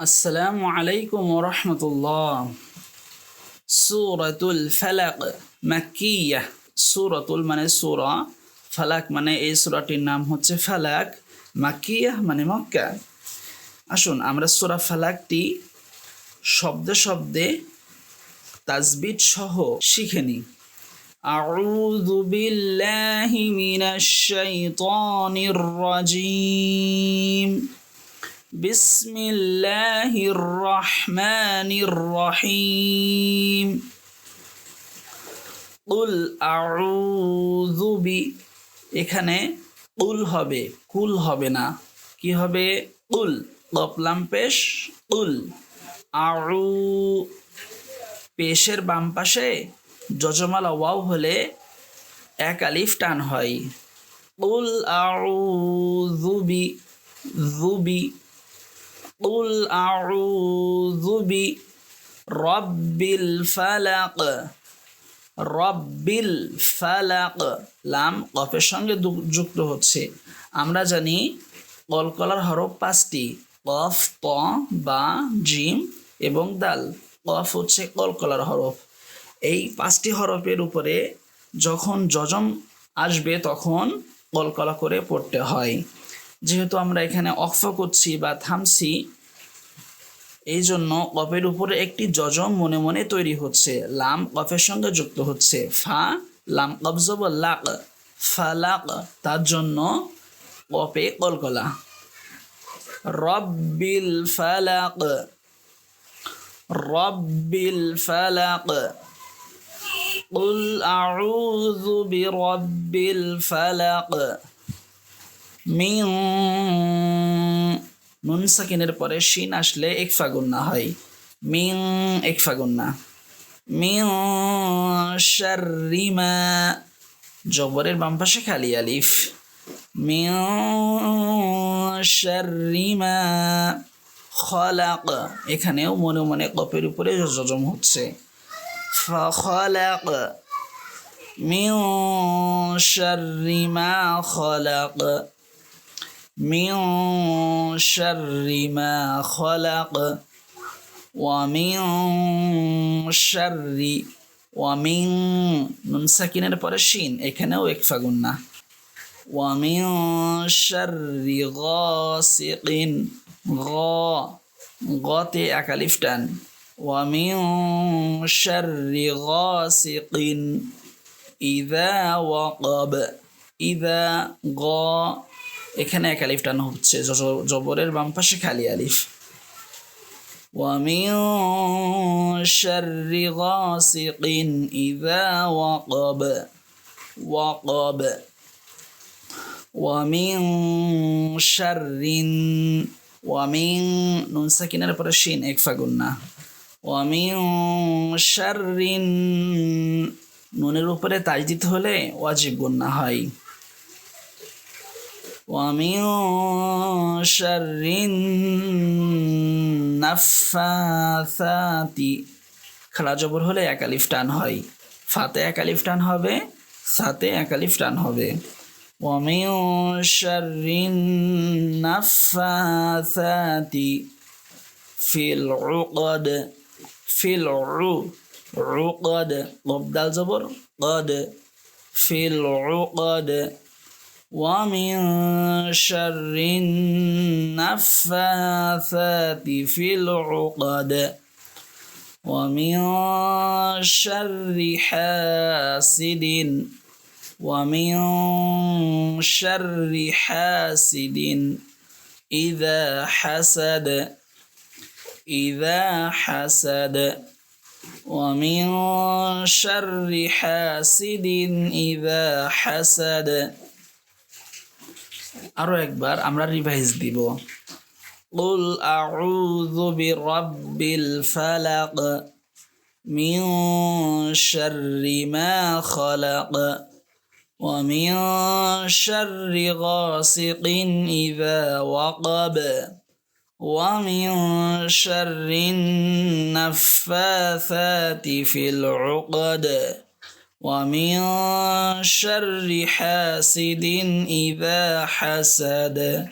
আসসালামু আলাইকুম রহমতুল্লাহ সুরাতুল ফালাক মাক্কিয়া সুরাতুল মানে সুরা ফালাক মানে এই সুরাটির নাম হচ্ছে ফালাক মাক্কিয়া মানে মক্কা আসুন আমরা সুরা ফালাকটি শব্দে শব্দে তাজবিদ সহ শিখে নিই أعوذ بالله من الشيطان الرجيم بسم الله الرحمن الرحيم قل أعوذ بي এখানে কুল হবে কুল হবে না কি হবে কুল কপলাম পেশ কুল আউ পেশের বাম পাশে যজমালা ওয়াও হলে এক আলিফ টান হয় কুল আউযু বি যুবি আউযু বি রব্বিল ফালাক রব্বিল ফালাক লাম কফের সঙ্গে যুক্ত হচ্ছে। আমরা জানি কলকলার হরফ পাঁচটি, কফ ত বা, জিম এবং দাল। কফ হচ্ছে কলকলার হরফ। এই পাঁচটি হরফের উপরে যখন যজম আসবে তখন কলকলা করে পড়তে হয়। যেহেতু আমরা এখানে অক্ফ করছি বা থামছি এই জন্য কফের উপরে একটি যজম মনে মনে তৈরি হচ্ছে লাম কফের সঙ্গে যুক্ত হচ্ছে ফা লাম কবজব লাক ফালাক তার জন্য কপে কলকলা রব্বিল ফালাক রব্বিল ফালাক قل أعوذ برب الفلق মিউ। নুন সাকিনের পরে শিন আসলে একফা গুন্না হয়। মিং এক গুন্না মিউ, শারিমা। জবরের বাম পাশে খালি আলিফ। মিউ খলাক। এখানেও মনে মনে কপের উপরে যজম হচ্ছে। খলাক মিউ, শারিমা, খলাক। من شر ما خلق ومن شر ومن নুন সাকিনের পরে শিন এখানেও এক ফাগুন না ومن شر غاسق غ গতে একালিফ টান ومن شر غاسق إذا وقب إذا غ এখানে এক আলিফ টান হচ্ছে জ- জবরের বাম পাশে খালি আলিফ ومن شر غاسق إذا وقب وقب ومن شر ومن নুন সাকিনের পরে শিন এক ফাগুন না ومن شر নুনের উপরে তাজ দিতে হলে ওয়াজিব গুন্না হয় ومن شر النفاثات খাড়া জবর হলে এক আলিফ টান হয় ফাতে এক আলিফ টান হবে সাতে এক আলিফ টান হবে ومن شر النفاثات في العقد في العو عقد قبدال زبر قد في العقد ومن شر النفاثات في العقد ومن شر حاسد ومن شر حاسد إذا حسد إذا حسد ومن شر حاسد إذا حسد. আরো একবার আমরা রিভাইজ দিব قل أعوذ برب الفلق من شر ما خلق ومن شر غاسق إذا وقب ومن شر النفاثات في العقد ومن شر حاسد إذا حسد.